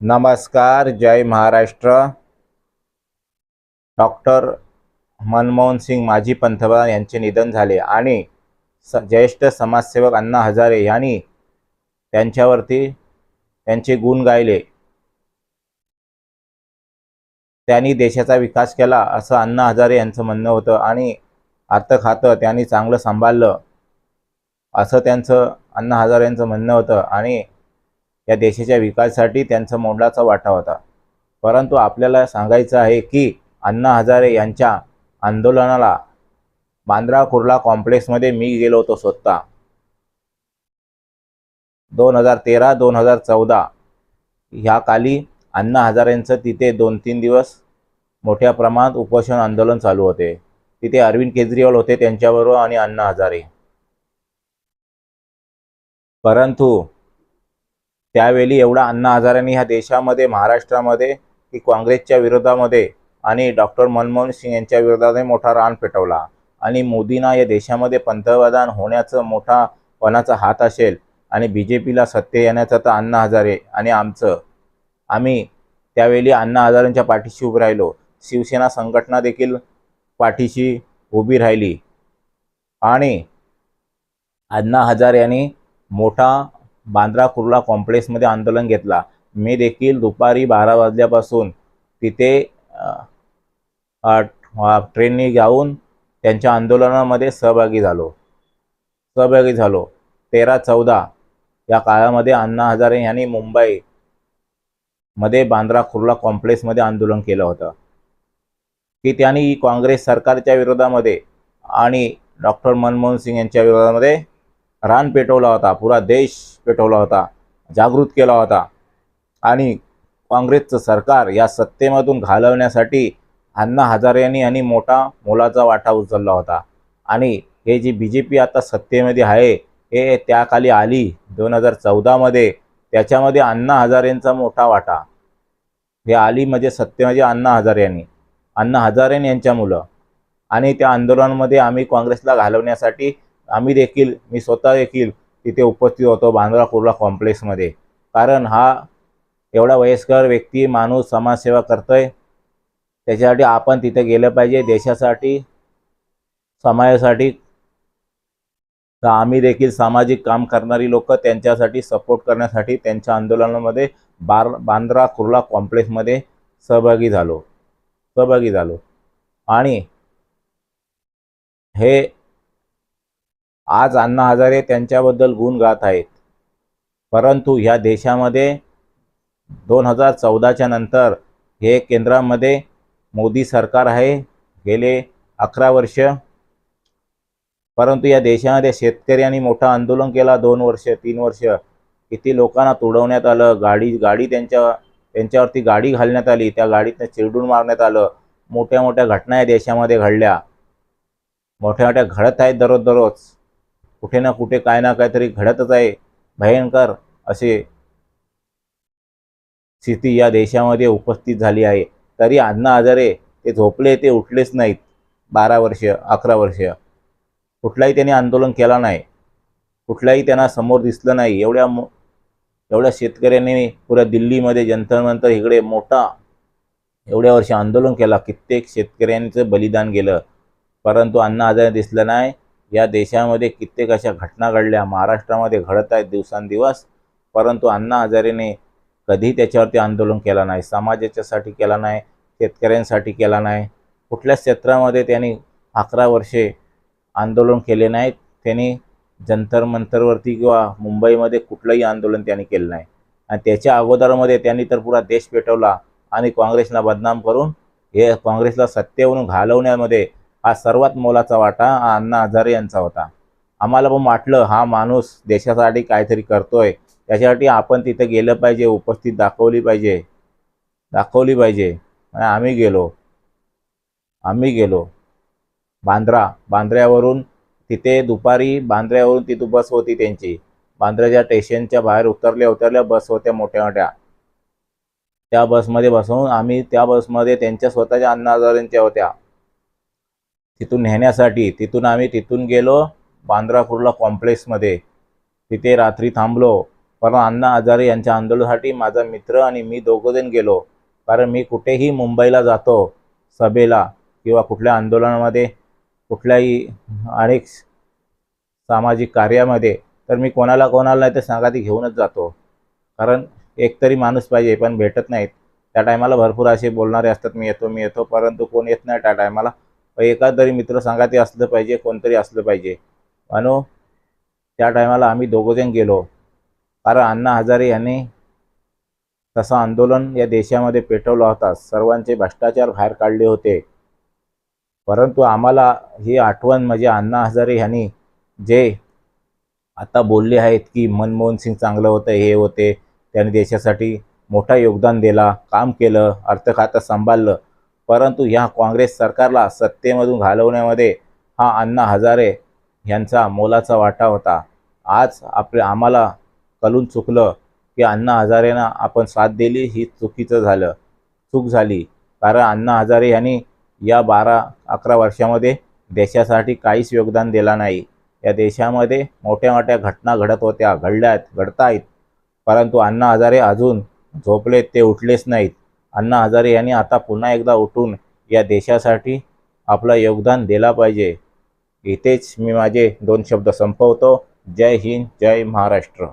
नमस्कार जय महाराष्ट्र. डॉक्टर मनमोहन सिंग माजी पंतप्रधान यांचे निधन झाले आणि स ज्येष्ठ समाजसेवक अण्णा हजारे यांनी त्यांच्यावरती त्यांचे गुण गायले. त्यांनी देशाचा विकास केला असं अण्णा हजारे यांचं म्हणणं होतं आणि अर्थ खातं त्यांनी चांगलं सांभाळलं असं त्यांचं अण्णा हजारे यांचं म्हणणं होतं आणि या देशाच्या विकासासाठी त्यांचा मोलाचा वाटा होता. परंतु आपल्याला सांगायचं आहे की अण्णा हजारे यांच्या आंदोलनाला बांद्रा कुर्ला कॉम्प्लेक्समध्ये मी गेलो होतो स्वतः. दोन हजार तेरा दोन हजार चौदा ह्या काली अण्णा हजारेंचं तिथे दोन तीन दिवस मोठ्या प्रमाणात उपोषण आंदोलन चालू होते. तिथे अरविंद केजरीवाल होते त्यांच्याबरोबर आणि अण्णा हजारे. परंतु त्यावेळी एवढा अण्णा हजारांनी ह्या देशामध्ये महाराष्ट्रामध्ये की काँग्रेसच्या विरोधामध्ये आणि डॉक्टर मनमोहन सिंग यांच्या विरोधातही मोठा रान पेटवला. आणि मोदींना या देशामध्ये पंतप्रधान होण्याचं मोठा पणाचा हात असेल आणि बी जे पीला सत्य येण्याचं तर अण्णा हजारे आणि आमचं. आम्ही त्यावेळी अण्णा हजारेंच्या पाठीशी उभे राहिलो. शिवसेना संघटना देखील पाठीशी उभी राहिली. आणि अण्णा हजारे यांनी मोठा बांद्रा कुर्ला कॉम्प्लेक्समध्ये आंदोलन घेतला. मी देखील दुपारी बारा वाजल्यापासून तिथे ट्रेनने ट्रेननी जाऊन त्यांच्या आंदोलनामध्ये सहभागी झालो. सहभागी झालो. तेरा चौदा या काळामध्ये अण्णा हजारे यांनी मुंबई मध्ये बांद्रा कुर्ला कॉम्प्लेक्समध्ये आंदोलन केलं होतं. की त्यांनी काँग्रेस सरकारच्या विरोधामध्ये आणि डॉक्टर मनमोहन सिंग यांच्या विरोधामध्ये रान पेटवला होता पुरा देश पेटवला होता जागृत केला होता. आणि काँग्रेसचं सरकार या सत्तेमधून घालवण्यासाठी अण्णा हजारे यांनी आणि मोठा मोलाचा वाटा उचलला होता. आणि हे जी बी जे पी आता सत्तेमध्ये आहे हे त्याखाली आली दोन हजार चौदामध्ये त्याच्यामध्ये अण्णा हजारेंचा मोठा वाटा. हे आली म्हणजे सत्य म्हणजे अण्णा हजारे यांनी. अण्णा हजारे यांच्या मुलं आणि त्या आंदोलनामध्ये आम्ही काँग्रेसला घालवण्यासाठी आम्ही देखील मी स्वतः देखील तिथे उपस्थित होतो बांद्रा कुर्ला कॉम्प्लेक्समध्ये. कारण हा एवढा वयस्कर व्यक्ती माणूस समाजसेवा करतोय. त्याच्यासाठी आपण तिथे गेलं पाहिजे. देशासाठी समाजासाठी. तर आम्ही देखील सामाजिक काम करणारी लोक त्यांच्यासाठी सपोर्ट करण्यासाठी त्यांच्या आंदोलनामध्ये बार बांद्रा कुर्ला कॉम्प्लेक्समध्ये सहभागी झालो. सहभागी झालो. आणि हे आज अण्णा हजारे त्यांच्याबद्दल गुण गात आहेत. परंतु ह्या देशामध्ये दोन हजार चौदाच्या नंतर हे केंद्रामध्ये मोदी सरकार आहे गेले अकरा वर्ष. परंतु या देशामध्ये शेतकऱ्यांनी मोठं आंदोलन केला दोन वर्ष तीन वर्ष. किती लोकांना तुडवण्यात आलं गाडी गाडी त्यांच्या त्यांच्यावरती गाडी घालण्यात आली त्या गाडीतनं चिरडून मारण्यात आलं. मोठ्या मोठ्या घटना या देशामध्ये घडल्या. मोठ्या मोठ्या घडत आहेत दररोज दररोज. कुठे ना कुठे काय ना काहीतरी घडतच आहे. भयंकर असे स्थिती या देशामध्ये उपस्थित झाली आहे. तरी अण्णा हजारे ते झोपले ते उठलेच नाहीत. बारा वर्ष अकरा वर्ष. कुठलाही त्यांनी आंदोलन केला नाही. कुठलाही त्यांना समोर दिसलं नाही. एवढ्या एवढ्या शेतकऱ्यांनी पुऱ्या दिल्लीमध्ये जंतर मंतर इकडे मोठा एवढ्या वर्ष आंदोलन केला. कित्येक शेतकऱ्यांचं बलिदान गेलं. परंतु अण्णा हजारे दिसलं नाही. या देशामध्ये कित्येक अशा घटना घडल्या. महाराष्ट्रामध्ये घडत आहेत दिवसांदिवस. परंतु अण्णा हजारेने कधी त्याच्यावरती आंदोलन केला नाही. समाजाच्यासाठी केला नाही. शेतकऱ्यांसाठी केला नाही. कुठल्याच क्षेत्रामध्ये त्यांनी अकरा वर्षे आंदोलन केले नाहीत. त्यांनी जंतर मंतरवरती किंवा मुंबईमध्ये कुठलंही आंदोलन त्यांनी केलं नाही. आणि त्याच्या अगोदरमध्ये त्यांनी तर पुरा देश पेटवला आणि काँग्रेसला बदनाम करून हे काँग्रेसला सत्तेवरून घालवण्यामध्ये हा सर्वात मोलाचा वाटा हा अण्णा हजारे यांचा होता. आम्हाला पण वाटलं हा माणूस देशासाठी काहीतरी करतोय. त्याच्यासाठी आपण तिथे गेलं पाहिजे उपस्थित दाखवली पाहिजे. दाखवली पाहिजे. आम्ही गेलो. आम्ही गेलो. बांद्रा बांद्र्यावरून तिथे दुपारी बांद्र्यावरून तिथं बस होती त्यांची. बांद्र्याच्या स्टेशनच्या बाहेर उतरल्या उतरल्या बस होत्या मोठ्या मोठ्या. त्या बसमध्ये बसवून आम्ही त्या बसमध्ये त्यांच्या स्वतःच्या अण्णा हजारेंच्या होत्या. तिथून नेण्यासाठी तिथून आम्ही तिथून गेलो बांद्रा कुर्ला कॉम्प्लेक्समध्ये तिथे रात्री थांबलो. पण अण्णा हजारे यांच्या आंदोलनासाठी माझा मित्र आणि मी दोघंजण गेलो. कारण मी कुठेही मुंबईला जातो सभेला किंवा कुठल्या आंदोलनामध्ये कुठल्याही अनेक सामाजिक कार्यामध्ये तर मी कोणाला कोणाला नाही तर सांगाती घेऊनच जातो. कारण एकतरी माणूस पाहिजे पण भेटत नाहीत. त्या टायमाला भरपूर असे बोलणारे असतात मी येतो मी येतो परंतु कोण येत नाही त्या टायमाला एखाद मित्र मित्र सांगाती असलं पाहिजे कोणतरी असलं पाहिजे. म्हणून त्या टायमाला आम्ही दोघंजण गेलो. कारण अण्णा हजारे यांनी तसं आंदोलन या देशामध्ये पेटवला होता. सर्वांचे भ्रष्टाचार बाहेर काढले होते. परंतु आम्हाला ही आठवण म्हणजे अण्णा हजारे यांनी जे आता बोलले आहेत की मनमोहन सिंग चांगलं होतं हे होते त्यांनी देशासाठी मोठा योगदान दिला काम केलं अर्थखातं सांभाळलं. परंतु ह्या काँग्रेस सरकारला सत्तेमधून घालवण्यामध्ये हा अण्णा हजारे यांचा मोलाचा वाटा होता. आज आपल्या आम्हाला कलून चुकलं की अण्णा हजारेंना आपण साथ दिली ही चुकीचं झालं. चूक झाली. कारण अण्णा हजारे यांनी या बारा अकरा वर्षामध्ये देशासाठी काहीच योगदान दिला नाही. या देशामध्ये मोठ्या मोठ्या घटना घडत होत्या घडल्यात घडत आहेत परंतु अण्णा हजारे अजून झोपलेत ते उठलेच नाहीत. अण्णा हजारे यांनी आता पुन्हा एकदा उठून या देशासाठी आपलं योगदान दिला पाहिजे. इथेच मी माझे दोन शब्द संपवतो. जय हिंद जय महाराष्ट्र.